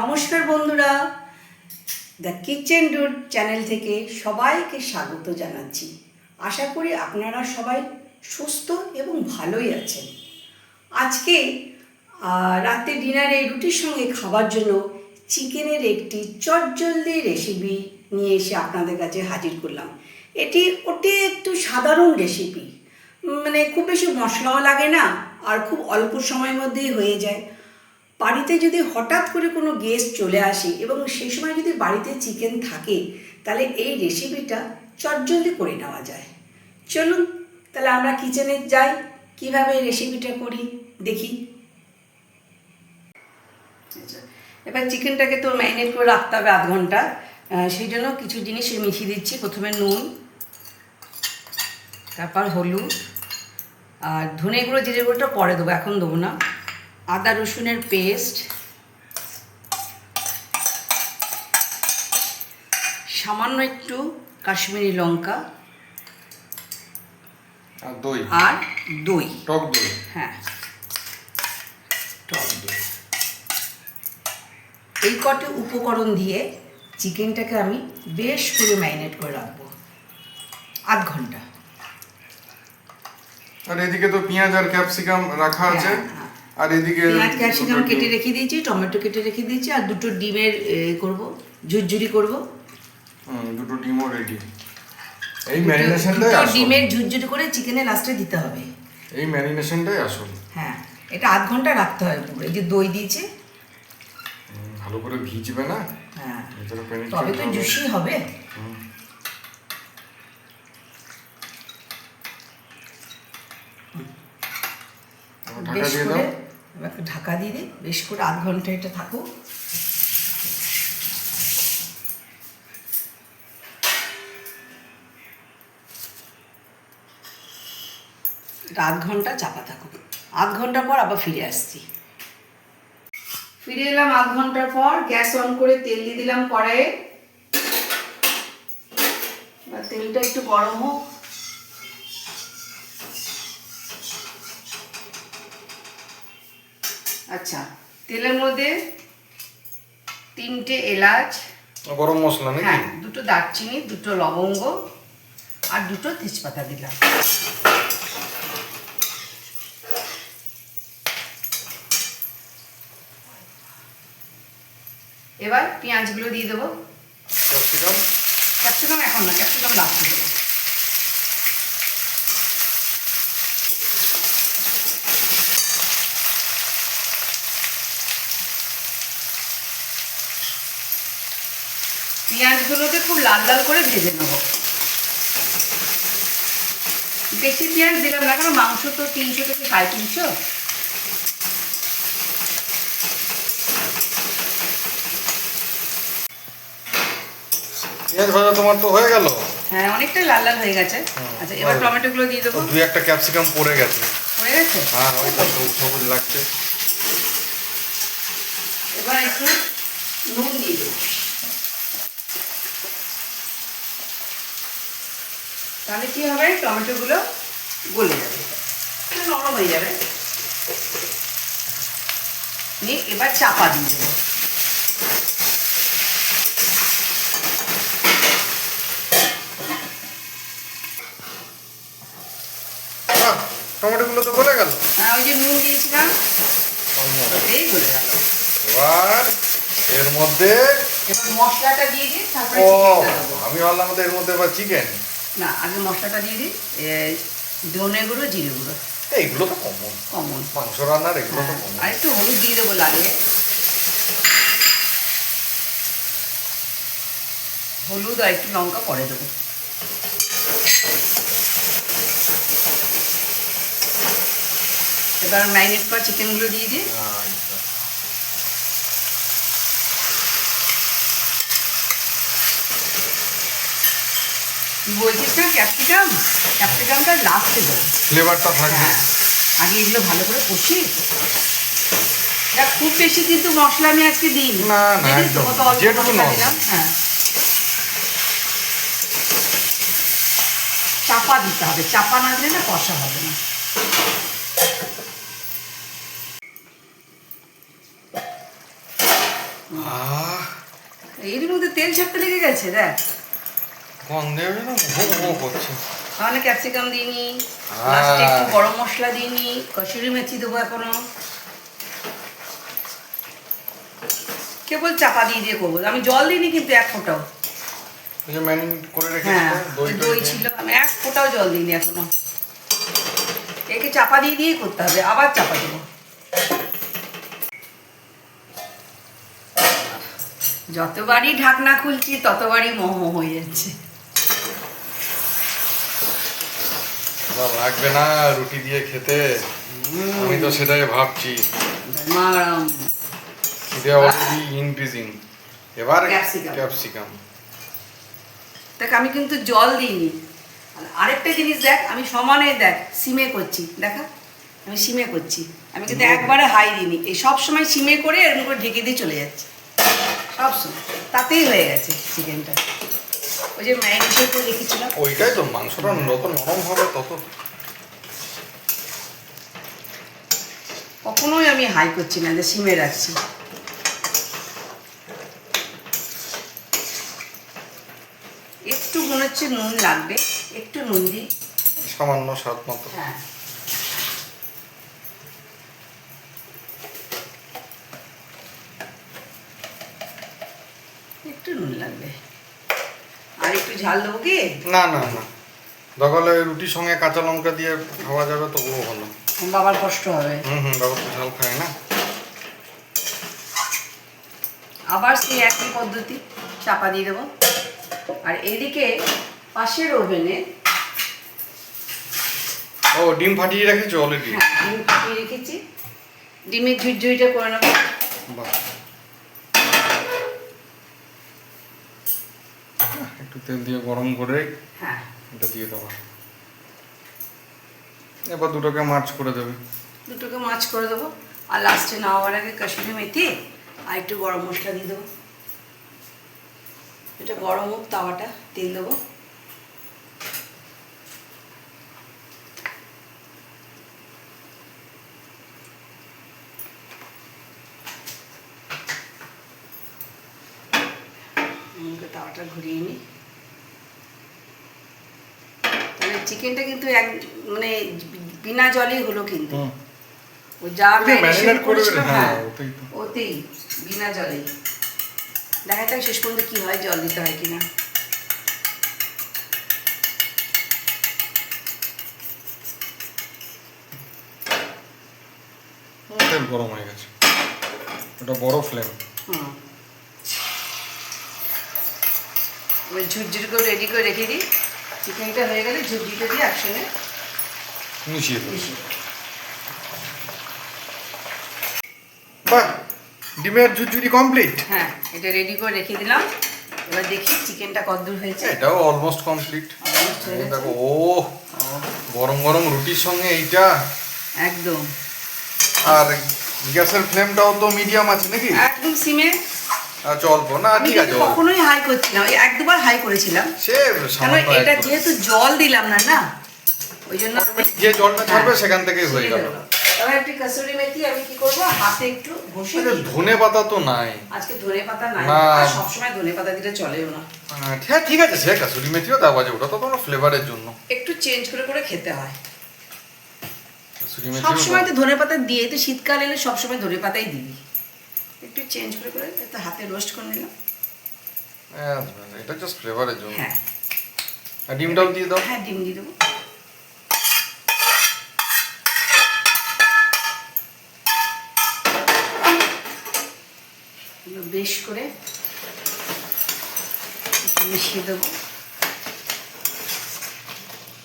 নমস্কার বন্ধুরা। The kitchen root channel থেকে সবাইকে স্বাগত জানাচ্ছি। আশা করি আপনারা সবাই সুস্থ এবং ভালোই আছেন। আজকে রাতে ডিনারে রুটির সঙ্গে খাবার জন্য চিকেনের একটি চটজলদি রেসিপি নিয়ে এসে আপনাদের কাছে হাজির করলাম। এটি ওটি একটু সাধারণ রেসিপি মানে খুব বেশি মশলাও লাগে না, আর খুব অল্প সময়ের মধ্যেই হয়ে যায়। বাড়িতে যদি হঠাৎ করে কোনো গেস্ট চলে আসে এবং সেই সময় যদি বাড়িতে চিকেন থাকে তাহলে এই রেসিপিটা চটজলদি করে নেওয়া যায়। চলুন তাহলে আমরা কিচেনে যাই কীভাবে এই রেসিপিটা করি দেখি। আচ্ছা, এবার চিকেনটাকে তো ম্যারিনেট করে রাখতে হবে আধ ঘণ্টা। সেই জন্য কিছু জিনিস মিশিয়ে দিচ্ছি প্রথমে নুন তারপর হলুদ আর ধনে গুঁড়ো জিরে গুঁড়োটা পরে দেবো এখন দেবো না। আদা রসুনের পেস্ট সামান্য একটু কাশ্মীরি লঙ্কা আর দই। আর দই। টক দই। হ্যাঁ। টক দই। এই কটি উপকরণ দিয়ে চিকেনটাকে আমি বেশ করে ম্যারিনেট করে রাখব। আধ ঘণ্টা। আর এদিকে তো পেঁয়াজ আর ক্যাপসিকাম রাখা আছে। হ্যাঁ। আর এদিকে পেঁয়াজ ক্যাপসিকাম কেটে রেখে দিয়েছি টমেটো কেটে রেখে দিয়েছি আর দুটো ডিমের করব ঝুরঝুরি করব। হুম, দুটো ডিমও রেডি এই ম্যারিনেশনটাই আসল। ডিমের ঝুরঝুরি করে চিকেনে লাস্টে দিতে হবে। এই ম্যারিনেশনটাই আসল। হ্যাঁ এটা আধ ঘণ্টা রাখতে হয় পুরো এই যে দই দিয়েছে। ভালো করে ভিজবে না? হ্যাঁ তবে তো জুসি হবে। ঢাকা দিয়ে দাও। একটু ঢাকা দিয়ে দিই, বেশ করে আধ ঘণ্টা এটা থাকুক। আধ ঘণ্টা চাপা থাকুক। আধ ঘণ্টা পর আবার ফিরে আসছি। ফিরে এলাম আধ ঘণ্টার পর, গ্যাস অন করে তেল দিয়ে দিলাম কড়াইয়ে। তেলটা একটু গরম হোক। আচ্ছা তেলের মধ্যে তিনটে এলাচ গরম মশলা নাকি? হ্যাঁ দুটো দারচিনি দুটো লবঙ্গ আর দুটো তেজপাতা দিলাম। এবার পেঁয়াজগুলো দিয়ে দেবো। ক্যাপসিকাম? ক্যাপসিকাম এখন না ক্যাপসিকাম লাস্টে দেবো। পেঁয়াজগুলোকে খুব লাল লাল করে ভেজে নেব। বেশি পেঁয়াজ দিলাম না কারণ মাংস তো তিনশো থেকে সাড়ে তিনশো। পেঁয়াজ ভাজা তোমার তো হয়ে গেল? হ্যাঁ অনেকটাই লাল লাল হয়ে গেছে। আচ্ছা এবার ভালো। টমেটোগুলো দিয়ে দেবো। দুই একটা ক্যাপসিকাম পড়ে গেছে। হয়ে গেছে? হ্যাঁ ওই তো সবুজ সবুজ লাগছে এবার একটু নুন দিয়ে দেবো তাহলে কি হবে? টমেটোগুলো গলে যাবে। নরম হয়ে যাবে। নিয়ে এবার চাপা দিয়ে দেবো। টমেটোগুলো তো গলে গেল। আর ওই যে নুন দিয়েছিলাম। ওতেই গলে গেল। এবার এর মধ্যে এবার মশলাটা দিয়ে দিই তারপরে চিকেনটা দেবো। আমি ভাবলাম এর মধ্যে এবার চিকেন। না আগে মশলাটা দিয়ে দিই। ধনে গুঁড়ো জিরে গুঁড়ো। এইগুলো তো কমন কমন মাংস রান্নার এগুলো তো কমন আর একটু হলুদ দিয়ে দেবো লাগে হলুদ আর একটু লঙ্কা পরে দেবো। এবার ম্যারিনেট করা চিকেনগুলো দিয়ে দিই। বলছিস না ক্যাপসিকাম ক্যাপসিকামটা লাস্টে দেবো। ফ্লেভারটা থাকবে। হ্যাঁ। আগে এগুলো ভালো করে কষি দেখ খুব বেশি কিন্তু মশলা আমি আজকে দিইনি। না, না, একদম। যেটুকু দিলাম। হ্যাঁ। চাপা দিতে হবে। চাপা না দিলে না কষা হবে না। এর মধ্যে তেল ছাড়তে লেগে গেছে দেখ। গন্ধে না ভো করছে। তাহলে ক্যাপসিকাম দিইনি। লাস্টে একটু গরম মশলা দিইনি কসুরি মেথি দেবো এখনও। কেবল চাপা দিয়ে দিয়ে করব আমি জল দিইনি কিন্তু এক ফোঁটাও। হ্যাঁ দই দই ছিল আমি এক ফোঁটাও জল দিইনি এখনও। একে চাপা দিয়ে দিয়েই করতে হবে আবার চাপা দেবো। যতবারই ঢাকনা খুলছি ততবারই মোহ হয়ে যাচ্ছে বা লাগবে না রুটি দিয়ে খেতে। আমি তো সেটাই ভাবছি। খিদে অলরেডি ইনক্রিজিং এবার ক্যাপসিকাম। দেখ আমি কিন্তু জল দিইনি। আর আরেকটা জিনিস দেখ আমি সমানে দেখ সিমে করছি। দেখা? আমি সিমে করছি। আমি কিন্তু একবারে হাই দিইনি। এই সব সময় সিমে করে এরকম করে ঢেকে দিয়ে চলে যাচ্ছে। সব সময়। তাতেই হয়ে গেছে চিকেনটা ওই যে ম্যারিনেশন করে রেখেছিলাম ওইটাই তো মাংসটা যত নরম হবে তত। কখনোই আমি হাই করছি না যে সিমে রাখছি। একটু মনে হচ্ছে নুন লাগবে একটু নুন দিই। সামান্য স্বাদ মতো। হ্যাঁ একটু নুন লাগবে আর একটু ঝাল দেবো কি? না না না। দখলে রুটির সঙ্গে কাঁচা লঙ্কা দিয়ে খাওয়া যাবে তবুও ভালো। বাবার কষ্ট হবে। হুম হুম বাবা তো ঝাল খায় না। আবার সেই একই পদ্ধতি চাপা দিয়ে দেবো। আর এদিকে পাশের ওভেনে ও ডিম ফাটিয়ে রেখেছো অলরেডি হ্যাঁ ডিম ফাটিয়ে রেখেছি। ডিমের ঝুরঝুরিটা করে নেব। বাহ। তেল দিয়ে গরম করে হ্যাঁ। এটা দিয়ে দেবো। এবার দুটোকে মাছ করে দেবে। দুটোকে মাছ করে দেবো। আর লাস্টে নামাবার আগে কাশ্মীরি মেথি আর একটু গরম মশলা দিয়ে দেবো। এটা গরম হোক তাওয়াটা তেল দেবো আমাকে তাওয়াটা ঘুরিয়ে নিই তাহলে চিকেনটা কিন্তু এক মানে বিনা জলেই হলো কিন্তু। ও যা ম্যারিনেট করেছিল, হ্যাঁ হ্যাঁ ওতেই বিনা জলেই। দেখা যাক শেষ পর্যন্ত কি হয় জল দিতে হয় কিনা। তেল গরম হয়ে গেছে। ওটা বড় ফ্লেম হুম। ঝুরঝুরি করে রেডি করে রেখে দিই। চিকেনটা হয়ে গেলে ঝুরঝুরিটা দিয়ে একসঙ্গে মিশিয়ে মিশিয়ে বাহ ডিমের ঝুরঝুরি কমপ্লিট হ্যাঁ এটা রেডি করে রেখে দিলাম। এবার দেখি চিকেনটা কতদূর হয়েছে। এটাও অলমোস্ট কমপ্লিট। দেখো ও গরম গরম রুটির সঙ্গে এইটা। একদম। আর গ্যাসের ফ্লেমটাও তো মিডিয়াম আছে নাকি? একদম সিমে। আচ্ছা অল্প না ঠিক আছে কখনোই হাই করছিলাম এক দুবার হাই করেছিলাম। সে কারণ এটা যেহেতু জল দিলাম না না? ওই জন্য যে জলটা ছাড়বে হ্যাঁ, সেখান থেকেই হয়ে গেল। এবার একটু কাসুরি মেথি আমি কি করব? হাতে একটু ঘষে ধনে পাতা তো নাই। আজকে ধনে পাতা নাই। আর সবসময় ধনে পাতা দিলে চলেও না। হ্যাঁ ঠিক আছে সে কাসুরি মেথিও দেওয়া যায় ওটা তো তোমার ফ্লেভারের জন্য। একটু চেঞ্জ করে করে খেতে হয়। সবসময় তো ধনে পাতা দিয়ে তো শীতকাল এলে সবসময় ধনে পাতাই দিবি। একটু চেঞ্জ করে করে একটু হাতে রোস্ট করে নিলাম। হ্যাঁ, এটা জাস্ট ফ্লেভারের জন্য। হ্যাঁ। আর ডিমটাও দিয়ে দাও। হ্যাঁ ডিম দিয়ে দেবো। বেশ করে একটু মিশিয়ে দেবো।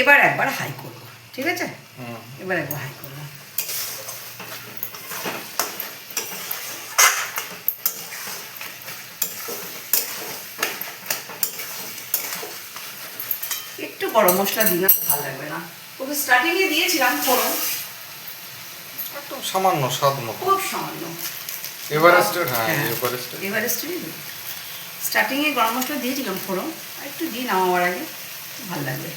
এবার একবার হাই করব ঠিক আছে। এবার একবার হাই করলাম একটু গরম মশলা দিই না ভালো লাগবে না। ওকে স্টার্টিংয়ে দিয়েছিলাম ফোড়ন। একদম সামান্য স্বাদ মতো। খুব সামান্য। এভারেস্টের হ্যাঁ হ্যাঁ। এভারেস্টের এভারেস্টই স্টার্টিংয়ে গরম মশলা দিয়েছিলাম ফোড়ন। আর একটু দিই নামাবার আগে ভালো লাগবে।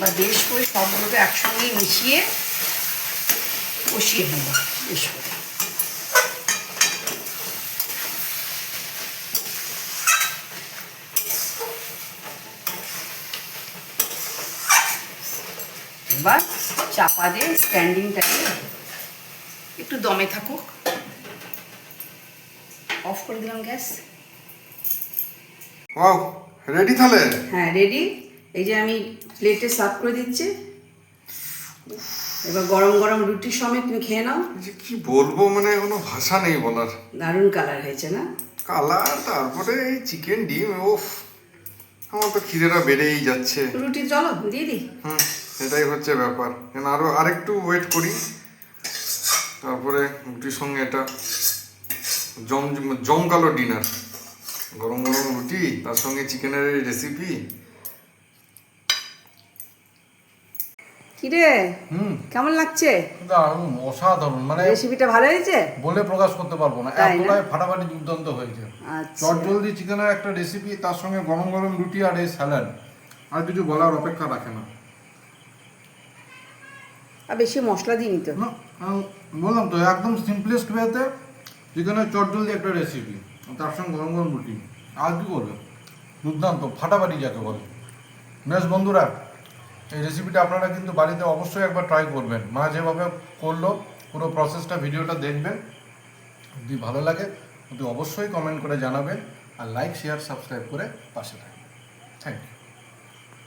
বা বেশ করে সবগুলোকে একসঙ্গে মিশিয়ে কষিয়ে নেব এসো এবার চাপা দিয়ে স্ট্যান্ডিং টাইমে একটু দমে থাকুক। অফ করে দিলাম গ্যাস। ওয়াও রেডি তাহলে? হ্যাঁ রেডি এই যে আমি প্লেটে সার্ভ করে দিচ্ছি। এবার গরম গরম রুটির সমেত তুমি খেয়ে নাও। যে কি বলব মানে কোনো ভাষা নেই বলার। দারুণ কালার হয়েছে না? কালার তারপরে এই চিকেন ডিম ওফ আমার তো খিদেটা বেড়েই যাচ্ছে। রুটি চলো দিয়ে দিই। হুম। এটাই হচ্ছে ব্যাপার। কেন আরও আরেকটু ওয়েট করি। তারপরে রুটির সঙ্গে এটা জম জমকালো ডিনার গরম গরম রুটি তার সঙ্গে চিকেনের রেসিপি কিরে? হুম। কেমন লাগছে? দারুণ অসাধারণ। মানে রেসিপিটা ভালো হয়েছে? বলে প্রকাশ করতে পারব না? এতটাই ফাটাফাটি দুর্দান্ত হয়েছে। আচ্ছা। চটজলদি চিকেনের একটা রেসিপি তার সঙ্গে গরম গরম রুটি আর এই স্যালাড আর কিছু বলার অপেক্ষা রাখে না। আর বেশি মশলা দিইনি তো। বললাম তো, একদম সিম্পলেস্ট ওয়েতে চিকেনের চটজলদি একটা রেসিপি তার সঙ্গে গরম গরম রুটি। আর কি করবে দুর্দান্ত, ফাটাফাটি যাকে বলে। বেশ বন্ধুরা, এই রেসিপিটা আপনারা কিন্তু বাড়িতে অবশ্যই একবার ট্রাই করবেন। মা যেভাবে করল, পুরো প্রসেসটা ভিডিওটা দেখবেন। যদি ভালো লাগে, অতি অবশ্যই কমেন্ট করে জানাবেন। আর লাইক শেয়ার সাবস্ক্রাইব করে পাশে থাকবেন। Thank you